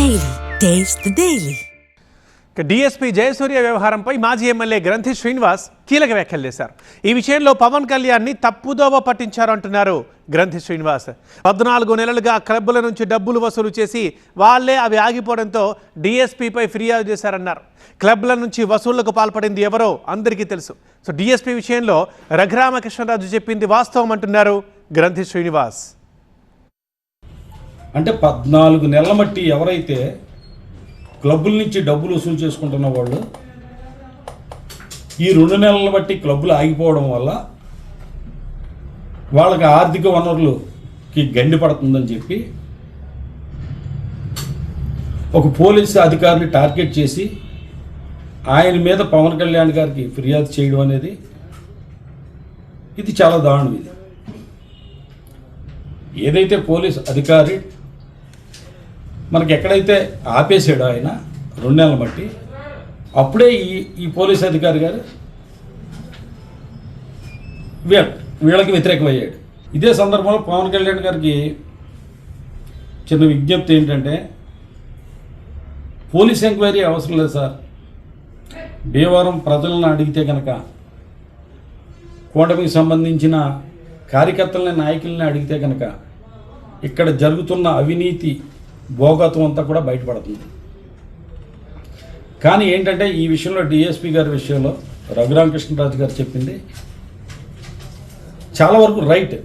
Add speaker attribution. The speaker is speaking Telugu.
Speaker 1: Daily taste
Speaker 2: daily DSP Jayasurya వ్యవహారంపై మాజీ ఎమ్మెల్యే గ్రంథి శ్రీనివాస్ కీలక వ్యాఖ్యలు చేశారు. ఈ విషయంలో పవన్ కళ్యాణ్ని తప్పుదోవ పట్టించారు అంటున్నారు గ్రంథి శ్రీనివాస్. పద్నాలుగు నెలలుగా క్లబ్బుల నుంచి డబ్బులు వసూలు చేసి వాళ్ళే అవి ఆగిపోవడంతో డీఎస్పీపై ఫిర్యాదు చేశారన్నారు. క్లబ్ల నుంచి వసూళ్ళకు పాల్పడింది ఎవరో అందరికీ తెలుసు. సో డీఎస్పీ విషయంలో రఘురామకృష్ణరాజు చెప్పింది వాస్తవం అంటున్నారు గ్రంథి శ్రీనివాస్.
Speaker 3: అంటే పద్నాలుగు నెలల మట్టి ఎవరైతే క్లబ్బుల నుంచి డబ్బులు వసూలు చేసుకుంటున్న వాళ్ళు ఈ రెండు నెలల బట్టి క్లబ్బులు ఆగిపోవడం వల్ల వాళ్ళకి ఆర్థిక వనరులకి గండి పడుతుందని చెప్పి ఒక పోలీసు అధికారిని టార్గెట్ చేసి ఆయన మీద పవన్ కళ్యాణ్ గారికి ఫిర్యాదు చేయడం అనేది ఇది చాలా దారుణం ఇది. ఏదైతే పోలీస్ అధికారి మనకి ఎక్కడైతే ఆపేసాడో ఆయన రెండు నెలలు బట్టి అప్పుడే ఈ ఈ పోలీస్ అధికారి గారు వీళ్ళ వీళ్ళకి వ్యతిరేకమయ్యాడు. ఇదే సందర్భంలో పవన్ కళ్యాణ్ గారికి చిన్న విజ్ఞప్తి ఏంటంటే పోలీస్ ఎంక్వైరీ అవసరం లేదు సార్. భీమవరం ప్రజలను అడిగితే కనుక కూటమికి సంబంధించిన కార్యకర్తలని నాయకుల్ని అడిగితే కనుక ఇక్కడ జరుగుతున్న అవినీతి భోగత్వం అంతా కూడా బయటపడుతుంది. కానీ ఏంటంటే ఈ విషయంలో డిఎస్పి గారి విషయంలో రఘురామకృష్ణరాజు గారు చెప్పింది చాలా వరకు రైట్.